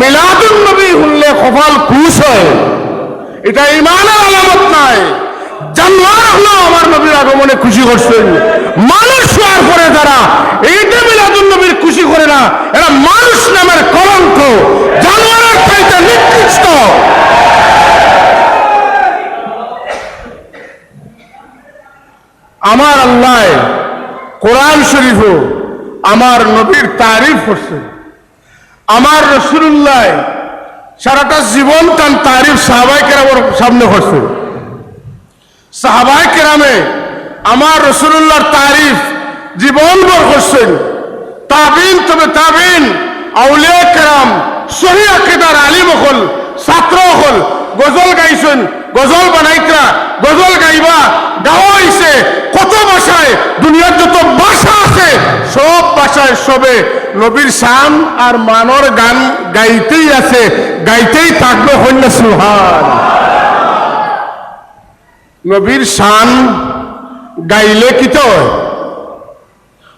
মিলাদুন নবী শুনলে কপাল খুশ হয়। এটা ইমানের আলামত নাই। জানোয়ার হলো আমার নবীর আগমনে খুশি করছেন মানুষ হওয়ার পরে তারা এইটা মিলাদুন নবীর খুশি করে না, এরা মানুষ নামের কলঙ্ক। জানোয়ারের চাইতে নিকৃষ্ট। আমার আল্লাহ কোরআন শরীফ আমার নবীর তারিফ করছে। আমার রসুল্লাহ সারাটা জীবন তার তারিফ সাহাবাই কেরামের সামনে করছে। সাহাবাই কেরামে আমার রসুল্লাহর তারিফ জীবন ভর করছেন। তাবিন, তবে তাবিন, আউলিয়া কেরাম, সহি আকিদার আলিম হল ছাত্র হল গজল গাইছেন, গজল বানাইতা গজল গাইবা গাওয়া হইছে কত ভাষায়, দুনিয়ার যত ভাষা আছে, সব ভাষায় সবে নবীর শান আর মানর গান গাইতেই আছে, গাইতেই থাকবে হন্য সুহান নবীর শান গাইলে কি তো হয়?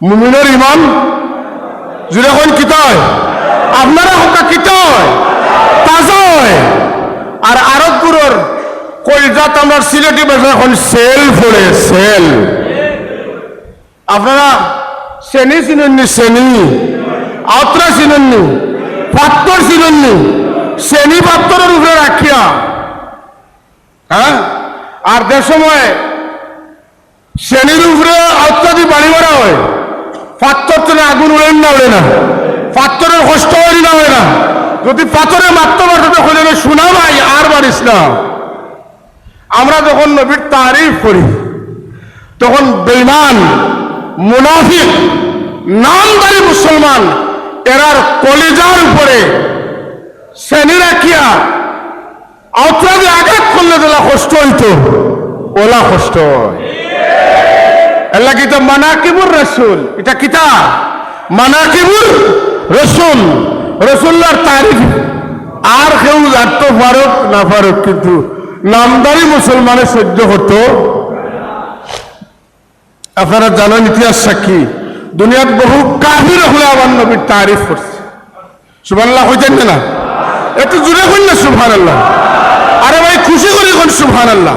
মুমিনের ইমান জুড়ে হন কি তো হয়? আপনারা হকা কি তো হয়? তাজা হয় আর আরব গুরুর কলজাত আমার সিলেটি ভাষা এখন সেল পড়ে সেল। আপনারা শ্রেণি চিনেননি শ্রেণি আত্রা চিনেননি? পাত্তর চিনেননি? শ্রেণি পাত্তরের উপরে রাখিয়া। হ্যাঁ? আর যে সময় শ্রেণির উপরে অত্যাধিক বাড়ি মারা হয়, পাত্তর আগুন উড়েন না, উড়ে না। পাত্তরের কষ্ট হয় না হয় না। যদি পাথরে মাত্র মাত্র হলে শোনা ভাই, আর বাড়িস না। আমরা যখন নবীর তারিফ করি, তখন বেইমান মুনাফিক, নামদারি মুসলমান, এরার কলিজার উপরে শ্রেণি রাখিয়া অপরাধে আঘাত করলে তোলা কষ্ট হইতো, ওলা কষ্ট এলা কিতা মানাকিবুর রসুল। এটা কিতা মানাকিবুর রসুল। রসুল্লার তারিফ আর কেউ জানতো ফারুক না ফারুক কিন্তু নামদারি মুসলমানের সহ্য হতো। আপনারা জানেন ইতিহাস সাক্ষী দুনিয়াত বহু কাহির হলে আমার নবীর তারিফ করছে। সুবহানাল্লাহ হইতেন না এত জুড়ে হইন না, সুবহানাল্লাহ। আরে ভাই, খুশি করি কোন সুবহানাল্লাহ?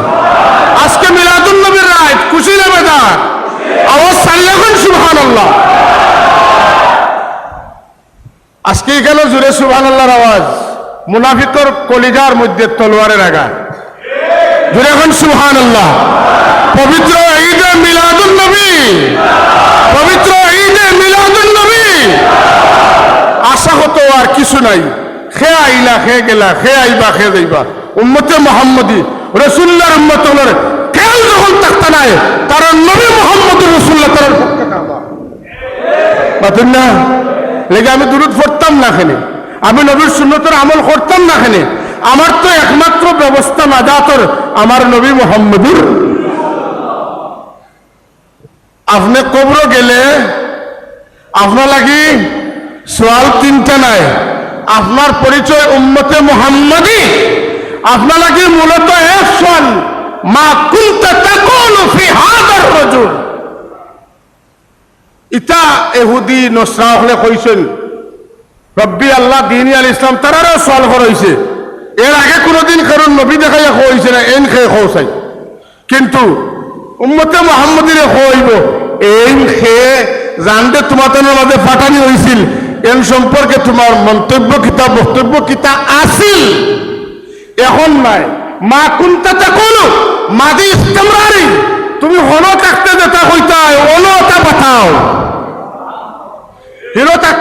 আজকে মিলাদুন নবীর রাত, খুশি না বেদা আওয়াজ ছাড়লে কোন সুবহানাল্লাহ। আজকে এখানে জুড়ে সুবহানাল্লাহর আওয়াজ। মুনাফিকর কলিজার মধ্যে তলোয়ারের আঘাত। জুড়ে এখন সুবহানাল্লাহ। পবিত্র ঈদে মিলাদুল নবী। পবিত্র ঈদে মিলাদুন নবী। আশা হতো আর কিছু নাই। খে আইলা, খে গেলা, খে আইবা, খে যাইবা। উম্মতে মোহাম্মদী রসুল্লার উম্মত হলের কেউ যখন থাকতে নাই, তারা নবী মোহাম্মদ রসুল্লাহ তার পক্ষে না? লেগে আমি দূরত পড়তাম না এখানে আমি নবীর সুন্নতের আমল করতাম না এখানে আমার তো একমাত্র ব্যবস্থা নাজাতর আমার নবী মোহাম্মদুর। আপনি কবর গেলে, আপনার লাগি সোয়াল তিনটা নাই। আপনার পরিচয় উম্মতে মোহাম্মদী। আপনার লাগি মূলত এক সোয়াল মা কুনতা তাকুলু ফি হাদার ইতা এহুদি নসরা হলে কইছেন, রব্বি আল্লাহ, দিনী আল ইসলাম, তারারও সোয়াল করা হয়েছে এর আগে কোনোদিন কারণ নবী দেখাইয়া হয়েছে না, এন খেয়ে খোসাই কিন্তু উম্মতে মোহাম্মদিরে হইব এই খেয়ে জানতে তোমাদের মাঝে ফাটানি হয়েছিল এন সম্পর্কে তোমার মন্তব্য কিতা, বক্তব্য কিতা আসিল এখন নাই। মা কুন্তাতে কোনো মাদি ইস্তেমরারি তুমি হলো থাকতে যেটা হইতাই অলো তা পাঠাও হিরো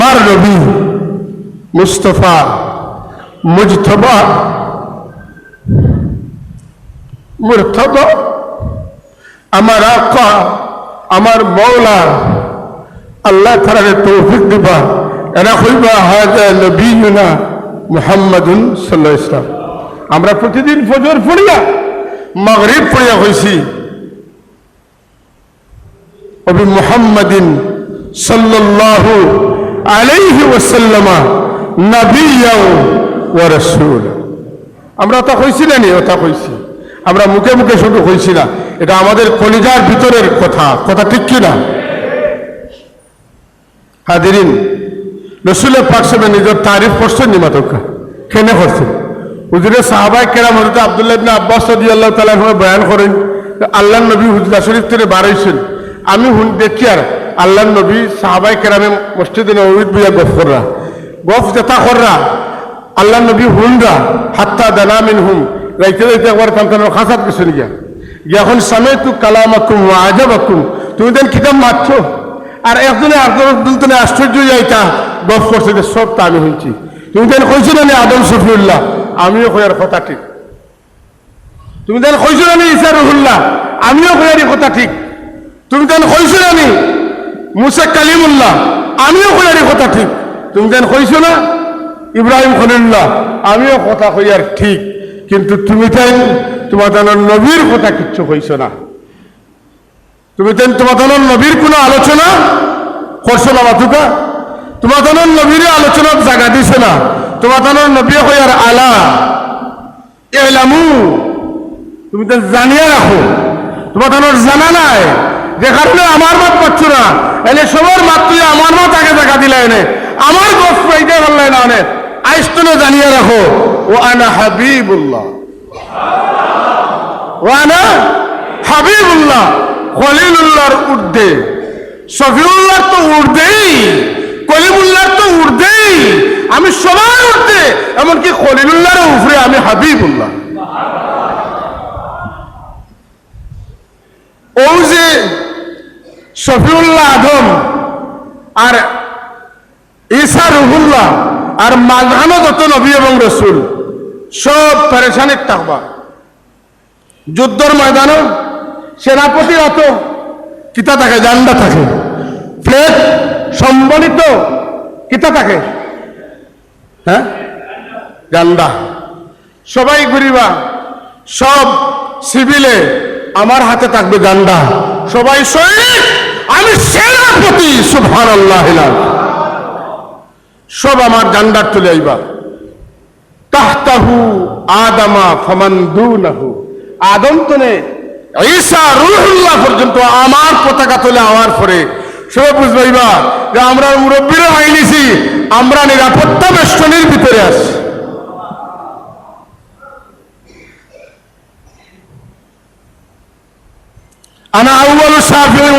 আমার নবী মুস্তফা মুজতবা। মুর্তবা। আমার আকা, আমার মৌলা আল্লাহ তারা তৌফিক দিবা। এরা হইবা হাজা নবীনা মুহাম্মাদুন সাল্লাল্লাহু আলাইহি ইসলাম আমরা প্রতিদিন ফজর পড়িয়া, মাগরিব পড়িয়া হয়েছি অবি মুহাম্মাদিন সাল্লাল্লাহু আলাইহি ওয়াসাল্লামা নবিয়্যাও ওয়া রাসূলা। আমরা তা কইছি না নি? ওটা কইছি। আমরা মুখে মুখে শুধু কইছি না। এটা আমাদের কলিজার ভিতরের কথা। কথা ঠিক কি না? হাদিরিন রসুলের পাক সাহেব নিজের তারিফ করছেন নিমাতকা কেনে করছেন? হুজুরে সাহাবাই কেরাম হজরত আব্দুল্লাহ আব্বাস রাদিয়াল্লাহু তাআলা আনহু বয়ান করেন যে আল্লাহর নবী হুজরা শরীফ থেকে বার হইছেন। আমি দেখি আর আল্লাহর নবী সাহাবাই কেরামে মসজিদে নবীত বইয়া গফ কররা। গফ যেটা কররা আল্লাহ নবী হুনরা হাত্তা দানামিন হুম রাইতে রাইতে একবার কান্তানোর খাসাত গিয়া গিয়া এখন সামে তু কালামাকুম ওয়া আজাবাকুম তুমি দেন কিতাব মারছো? আর একজনে আরেকজনে আশ্চর্য যাইতা, গফ করছে যে সব তা আমি শুনছি। তুমি দেন কইছো না আদম শফিউল্লাহ? আমিও কয়ার কথা ঠিক। তুমি দেন কইছো না ইসা রহুল্লাহ? আমিও কয়ারি কথা ঠিক। তুমি দেন কইছো নি মুসা কালিমুল্লাহ, আমিও কয়ারি কথা ঠিক। তুমি যেন কইছো না, ইব্রাহিম খলিল্লাহ আমিও কথা কইয়ার ঠিক। কিন্তু তুমি তাই তোমার নবীর কথা কিচ্ছু কইছো না। তুমি তেন তোমাদের নবীর কোনো আলোচনা করছ না মাতুকা তোমাদের নবীর আলোচনার জায়গা দিছে না। তোমাদের নবী হইয়ার আলা। এলামু। তুমি তো জানিয়ে রাখো। তোমাদের জানা নাই। যে কারণে আমার মত পাচ্ছ না। এনে সবার মাত তুই আমার মত আগে জায়গা দিলে এনে। আমার গোস পাইতে পারলে না অনেক আইস্তনে জানিয়ে রাখো, ও আনা হাবিবুল্লাহ। ও আনা হাবিবুল্লাহ, খলিলুল্লাহর উর্ধে শফিউল্লাহর তো উর্ধেই কলিমুল্লাহর তো উর্ধেই আমি সবার উর্ধে এমনকি খলিলুল্লাহর উপরে আমি হাবিবুল্লাহ ও যে শফিউল্লাহ আদম আর ঈসা রুহুল্লাহ আর মাঝখানো যত নবী এবং রসুল সব পেরেশানির থাকবা যুদ্ধর ময়দানও সেনাপতি অত কিতা থাকে, জান্ডা থাকে প্লেট সম্বলিত কিতা থাকে? হ্যাঁ? জান্ডা। সবাই ঘুরিবা, সব সিভিলে আমার হাতে থাকবে জান্ডা। সবাই সৈনিক আমি সেনাপতি সুভান আল্লাহ সব আমার জান্ডার তুলে আইবা। তাহতাহু আদামা ফমান দুনাহু। আদম তনে ঈসা রুহুল্লাহ পর্যন্ত আমার পতাকা তুলে আমার পরে সবাই বুঝবাইবা যে আমরা মুরব্বীরা আইনিছি, আমরা নিরাপত্তা বেষ্টনীর ভিতরে আছি। আনা আউ্বাল সাফিউ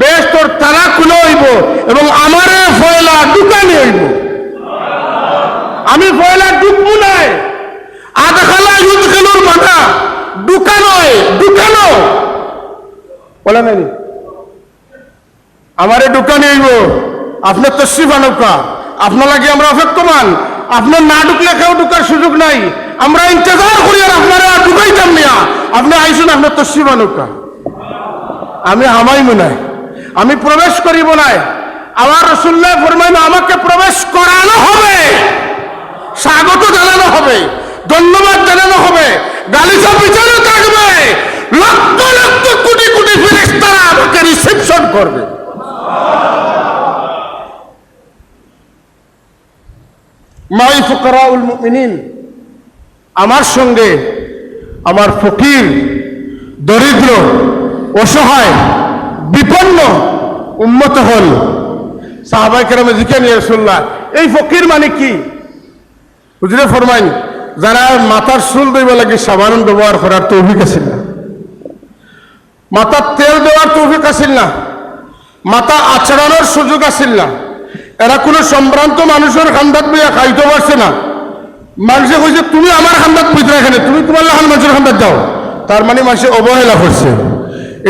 বেহেশতর তালা খুলে হইব এবং আমারে ফয়লা দোকানে হইব। আমি ফয়লা ডুববো নাই। আদখালা ইউদ খেলুর মাথা। দোকানয় দোকানো বলে নাই আমারে দোকানে আইব আপনার তো শিবানৌকা আপনার লাগে আমরা অপেক্ষমান। আপনার না ঢুকলে কেউ ঢুকার সুযোগ নাই। আমরা ইন্তজার করি আর আপনারা ঢুকাইতাম না আপনি আইসুন, আপনার তো শিবানৌকা আমি হামাইমু নাই। আমি প্রবেশ করিব নাই। আমার রসুল্লাহ ফরমাইন আমাকে প্রবেশ করানো হবে। স্বাগত জানানো হবে, ধন্যবাদ জানানো হবে, গালিচা পিছনে থাকবে। লক্ষ লক্ষ কোটি কোটি ফেরেস্তারা আমাকে রিসেপশন করবে। মাই ফুকরাউল মুমিনিন, আমার সঙ্গে আমার ফকির, দরিদ্র, অসহায় বিপন্ন উন্মত হল। সাহাবাই কেরামে জিকে নিয়ে রসুল্লাহ এই ফকির মানে কি? হুজুরে ফরমাইন, যারা মাথার চুল দইব লাগে সাবান ব্যবহার করার তৌফিক আছিল না। মাথার তেল দেওয়ার তৌফিক আছিল না। মাথা আচরণের সুযোগ আছিল না। এরা কোনো সম্ভ্রান্ত মানুষের খান্দাত বইয়া খাইতে পারছে না। মানুষে কইছে, তুমি আমার খান্দাত পইতে এখানে তুমি তোমার লাহান মানুষের খান্দাত যাও তার মানে মানুষে অবহেলা করছে।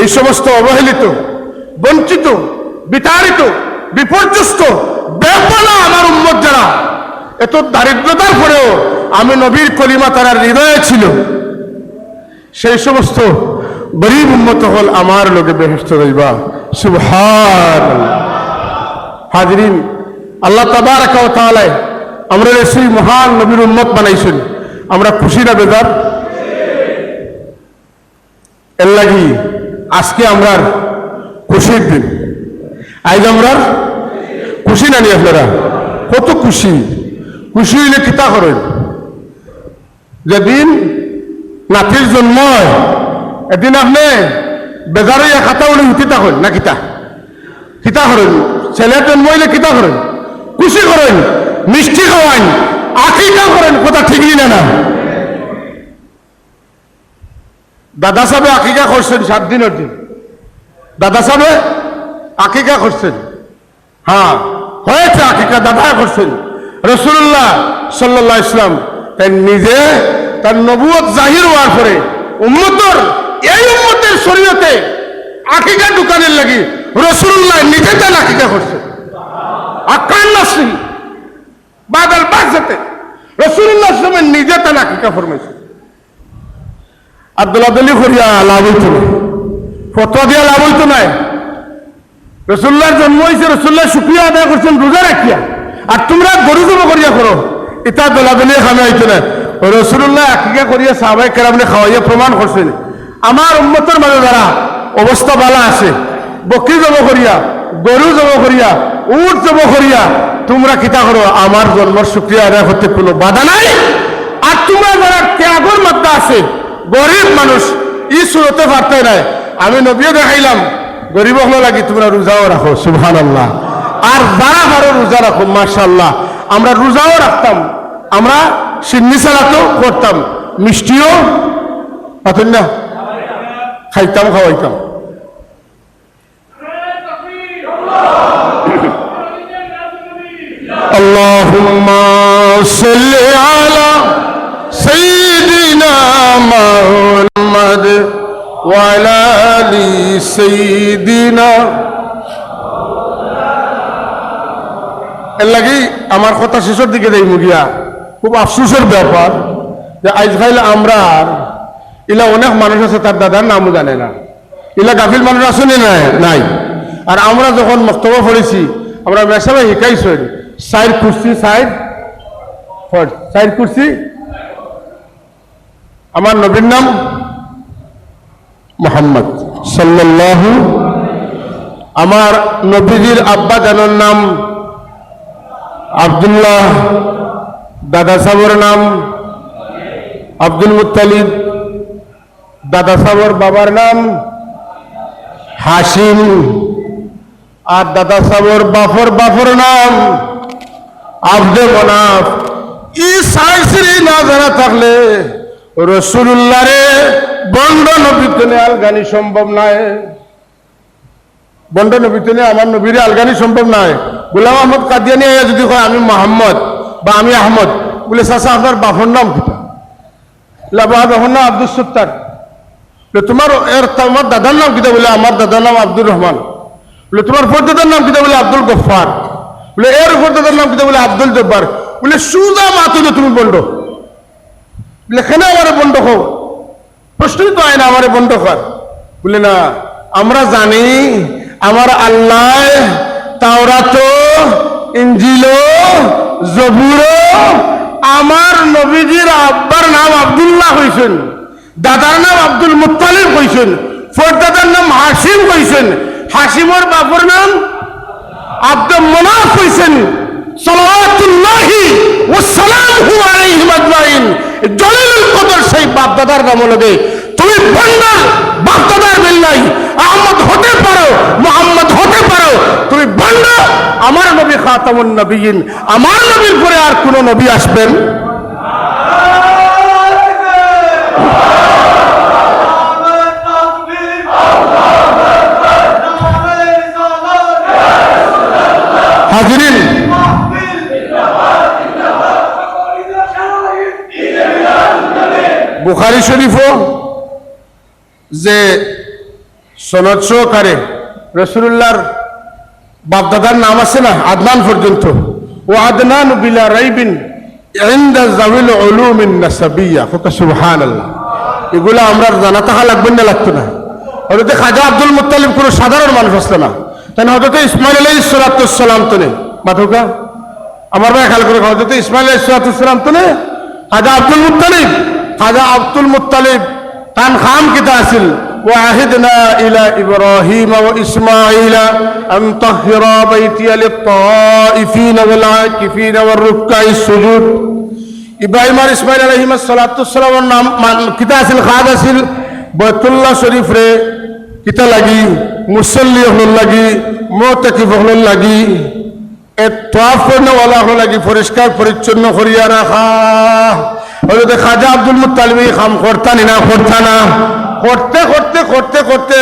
এই সমস্ত অবহেলিত, বঞ্চিত, বিতাড়িত, বিপর্যস্ত বেপনা আমার উম্মত যারা, এত দারিদ্রতার পরেও আমি নবীর কলিমা তারা হৃদয়ে ছিল। সেই সমস্ত গরিব উন্মত হল আমার লোকে বেহেস্ত রইবা। সুবহান হাজরিন, আল্লাহ তাবারাক ওয়া তাআলা আমরা সেই মহান নবীর উন্মত বানাইছেন, আমরা খুশি না বেদার এর লাগি আজকে আমরা খুশির দিন। আজ আমরা খুশি নানি আপনারা? কত খুশি। খুশি হইলে কিতা করেন? যেদিন নাতির জন্ম হয়, এদিন আপনি বেজারে খাতা উনি কিতা করেন না কিতা? কিতা করেন? ছেলে জন্ম হইলে কিতা করেন? খুশি করেন, মিষ্টি খাওয়ান আকিকা করেন, কথা ঠিকই না না? দাদা সাহেব আকিকা করছেন সাত দিনের দিন। দাদা সাহেব, আকিকা করছেন হ্যাঁ হয়েছে আকিকা, দাদা করছেন রসুল্লাহ সাল্লাহ ইসলাম তাই নিজে তার নবুয়ত জাহির হওয়ার পরে উম্মতর, এই উম্মতের শরীয়তে আকিকা দোকানের লাগি রসুল্লাহ নিজে তার আকিকা করছে আকান নাসরি বাদল বাজতে রসুল্লাহ ইসলামের নিজে তার আকিকা ফরমাইছে আব্দুল্লাহ দলি করিয়া লাভ হইতো না। ফতোয়া দিয়া লাভ হইতো নাই রসুল্লাহর জন্ম হয়েছে রসুল্লাহ শুক্রিয়া আদায় করছেন, রোজা রাখিয়া। আর তোমরা গরু জমা করিয়া করো, এটা দোলাদলি খামে হইতো না। রসুল্লাহ আকিকা করিয়া সাহাবাই কেরামনে খাওয়াইয়া প্রমাণ করছেন। আমার উন্মতের মাঝে যারা অবস্থা বালা আছে, বকরি জমা করিয়া, গরু জমা করিয়া, উট জমা করিয়া, তোমরা কিতা করো? আমার জন্মর শুক্রিয়া আদায় করতে কোনো বাধা নাই। আর তোমরা যারা ত্যাগর মাত্রা আছে গরিব মানুষ ই সুরতে পারতে নাই আমি নবীও দেখাইলাম গরিব হলো লাগি তোমরা রোজাও রাখো সুবহান আল্লাহ আর যারা পারো রোজা রাখো মার্শাল্লাহ আমরা রোজাও রাখতাম আমরা সিন্নি সালাতও করতাম মিষ্টিও পাতেন না খাইতাম খাওয়াইতাম اللهم صل على سيدنا محمد وعلى ال سيدنا এর লাগি আমার কথা শেষের দিকে দেই মুগিয়া খুব আফসোসের ব্যাপার যে আজকাল আমরা আর ইলা অনেক মানুষ আছে তার দাদার নামও জানে না ইলা গাফিল মানুষ আসেনি না নাই আর আমরা যখন মস্তব পড়েছি আমরা মেসাবে শিকাইছি সাইড কুর্সি সাইড ফট সাইড কুর্সি আমার নবীর নাম মোহাম্মদ সাল্লাল্লাহু আমার নবীজির আব্বা জানার নাম আব্দুল্লাহ, দাদা সাহর নাম আব্দুল মুতালিব দাদা সাহর বাবার নাম হাসিম আর দাদা সাহর বাফর বাফর নাম আব্দে মনাফ। ই সাইসরি না যারা থাকলে রসুল্লাহ রে বন্ড নবীতনে আলগানি সম্ভব নয় বন্ড নবীতনে আমার নবীরে আলগানি সম্ভব নয় গোলাম আহমদ কাদিয়ানি যদি কয়, আমি মোহাম্মদ বা আমি আহমদ বলে, চাচা, আপনার বাফর নাম কিটা বাফর নাম আব্দুল সত্তার। তোমার এর তোমার দাদার নাম কিটা বলে, আমার দাদার নাম আব্দুর রহমান। বলে, তোমার ফরদাদার নাম কিটা বলে, আব্দুল গফার বলে, এর ফরদাদার নাম কিটা বলে, আব্দুল জব্বার। বলে, সুজা মাতুলে তুমি বন্ড বলে, কেন আমার বন্ধ হও প্রশ্নই তো হয় না, আমার বন্ধ কর। বলে, না, আমরা জানি আমার আল্লাহ তাওরাত ইঞ্জিল জবুর আমার নবীজির আব্বার নাম আব্দুল্লাহ হয়েছেন দাদার নাম আব্দুল মুতালিব হয়েছেন ফরদাদার নাম হাসিম হয়েছেন হাসিমর বাপর নাম আব্দুল মনাফ হয়েছেন সালাওয়াতুল্লাহি ওয়া সালামুহু আলাইহিম আজমাইন। জলিলুল কদর সেই বাপদাদার নাম লগে তুমি বন্ডার বাপদাদার বিল্লাই আহমদ হতে পারো, মোহাম্মদ হতে পারো। তুমি বন্ডা আমার নবী খাতামুন নবীন, আমার নবীর পরে আর কোন নবী আসবেন? বুখারি শরীফও যে সনদ সহকারে রসুল্লাহর বাপদাদার নাম আছে না, আদনান পর্যন্ত। ও আদনান বিলা রাইবিন এগুলো আমরা জানা থাকা লাগবে না, লাগতো না। হযরত খাজা আব্দুল মুত্তালিব কোনো সাধারণ মানুষ আসতো না। তাই হযরত ইসমাইল আলাইহিস সালাম তো নেই। মাথুকা আমার ভাই খেয়াল করে হযরত ইসমাইল আলাইহিস সালাম তো নেই। খাজা আব্দুল মুত্তালিব খাজা আব্দুল মুত্তালিব তান খাম কিতা আছিল وعهدنا إلى إبراهيم وإسماعيل أن طهر بيتي للطائفين والعاكفين والركع السجود ইব্রাহিম আর ইসমাইল আলহিম সালাতামের নাম মান- কিতা আছিল খাদ আছিল বৈতুল্লাহ শরীফ রে কিতা লাগি মুসল্লি হল লাগি মোতাকিফ হল লাগি এ তোয়াফ করনে ওলা হল লাগি পরিষ্কার পরিচ্ছন্ন করিয়া রাখা হয়তো খাজা আব্দুল মুতালিম কাম করতানি না, করতা না। করতে করতে করতে করতে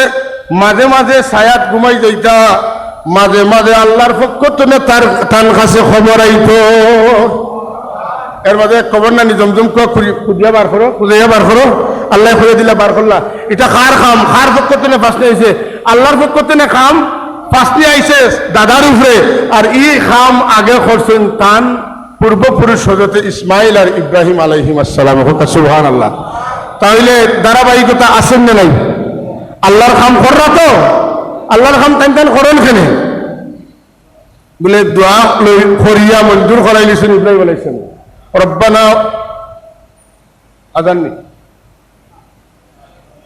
মাঝে মাঝে সায়াত ঘুমাই যাইতা। মাঝে মাঝে আল্লাহর পক্ষ তুমি তার তার কাছে খবর আইতো। এর মাঝে খবর না জমজম খুঁজিয়া বার করো, খুঁজিয়া বার করো। আল্লাহ খুঁজে দিলে বার করলা। এটা খার খাম, খার পক্ষ থেকে ফাঁসতে আইছে। আল্লাহর পক্ষ থেকে খাম ফাঁসতে আইছে দাদার উপরে। আর ই খাম আগে করছেন তান পূর্বপুরুষ হজরত ইসমাইল আর ইব্রাহিম আলহিম আসসালাম সুহান আল্লাহ তাহলে ধারাবাহিকতা আসেন না নাই? আল্লাহর খাম কররা তো? আল্লাহর খাম টাইম টাইম করেন খেলে বলে দোয়া খরিয়া মঞ্জুর করাই নিছেন ইব্রাহিম আলাইছেন রব্বানা আদাননি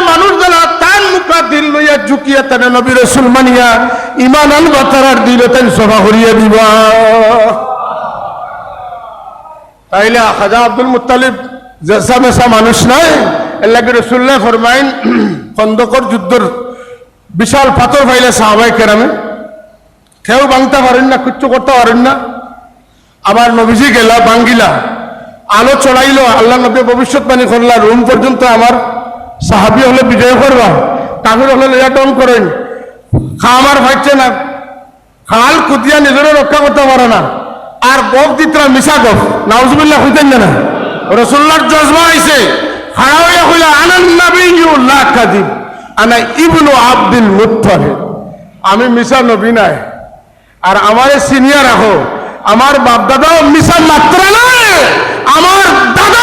মানুষ যারা মুখা দিল ইমান আব্দুল ফরমাইন, খন্দকর যুদ্ধর বিশাল পাথর পাইলে সাহাবাই কেরামে। কেউ ভাঙতে পারেন না কিচ্ছু করতে পারেন না। আমার নবীজি গেলা, বাঙ্গিলা। আলো চড়াইলো, আল্লাহ নবী ভবিষ্যৎবাণী করলা, রুম পর্যন্ত আমার সাহাবি হলে বিজয় করবা, কাফির হলে লেজা করেন। খামার ফাইছে না। খাল কুতিয়া নিজেরও রক্ষা করতে পারে না। আর বক দিতরা মিশা গফ। নাউজুবিল্লাহ হইতেন না রসুল্লাহর জজমা আইছে। খাড়া হইয়া কইলা আনান নাবিয়্যু লা আনা ইবনু আব্দুল আমি মিশা নবী নাই। আর আমারে সিনিয়র রাখো আমার বাপ দাদাও মিশা মাত্রা নয়। আমার দাদা